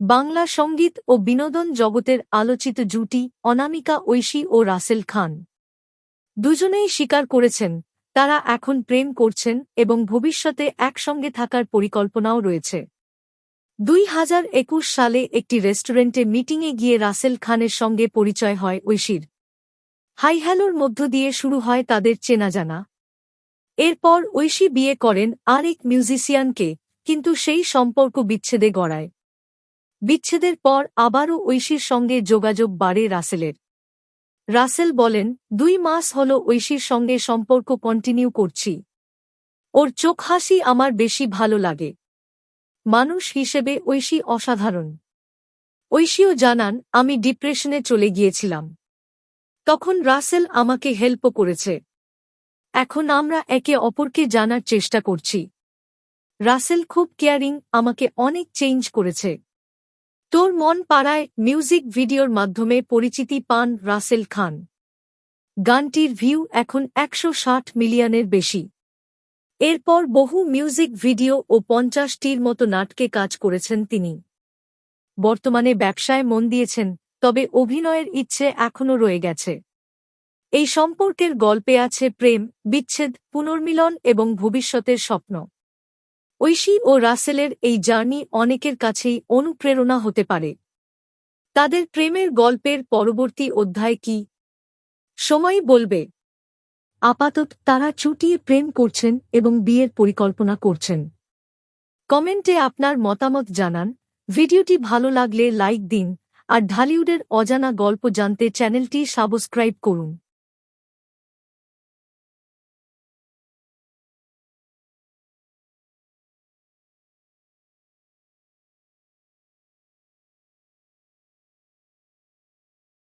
বাংলা সংগীত ও বিনোদন জগতের আলোচিত জুটি অনামিকা ঐশী ও রাসেল খান। দুজনেই স্বীকার করেছেন, তারা এখন প্রেম করছেন এবং ভবিষ্যতে একসঙ্গে থাকার পরিকল্পনাও রয়েছে। দুই হাজার একুশ সালে একটি রেস্টুরেন্টে মিটিংয়ে গিয়ে রাসেল খানের সঙ্গে পরিচয় হয় ঐশীর। হাই হ্যালোর মধ্য দিয়ে শুরু হয় তাদের চেনা জানা এরপর ঐশী বিয়ে করেন আরেক মিউজিশিয়ানকে, কিন্তু সেই সম্পর্ক বিচ্ছেদে গড়ায়। বিচ্ছেদের পর আবারও ঐশীর সঙ্গে যোগাযোগ বাড়ে রাসেলের। রাসেল বলেন, দুই মাস হল ঐশীর সঙ্গে সম্পর্ক কন্টিনিউ করছি। ওর চোখ হাসি আমার বেশি ভালো লাগে। মানুষ হিসেবে ঐশী অসাধারণ। ঐশীও জানান, আমি ডিপ্রেশনে চলে গিয়েছিলাম। তখন রাসেল আমাকে হেল্পও করেছে। এখন আমরা একে অপরকে জানার চেষ্টা করছি। রাসেল খুব কেয়ারিং আমাকে অনেক চেঞ্জ করেছে। তোর মন পাড়ায় মিউজিক ভিডিওর মাধ্যমে পরিচিতি পান রাসেল খান। গানটির ভিউ এখন একশো ষাট মিলিয়নের বেশি। এরপর বহু মিউজিক ভিডিও ও পঞ্চাশটির মতো নাটকে কাজ করেছেন তিনি। বর্তমানে ব্যবসায় মন দিয়েছেন, তবে অভিনয়ের ইচ্ছে এখনও রয়ে গেছে। এই সম্পর্কের গল্পে আছে প্রেম, বিচ্ছেদ, পুনর্মিলন এবং ভবিষ্যতের স্বপ্ন। ঐশী ও রাসেলের এই জার্নি অনেকের কাছেই অনুপ্রেরণা হতে পারে। তাদের প্রেমের গল্পের পরবর্তী অধ্যায় কি? সময় বলবে। আপাতত তারা চুটিয়ে প্রেম করছেন এবং বিয়ের পরিকল্পনা করছেন। কমেন্টে আপনার মতামত জানান। ভিডিওটি ভালো লাগলে লাইক দিন আর ঢালিউডের অজানা গল্প জানতে চ্যানেলটি সাবস্ক্রাইব করুন।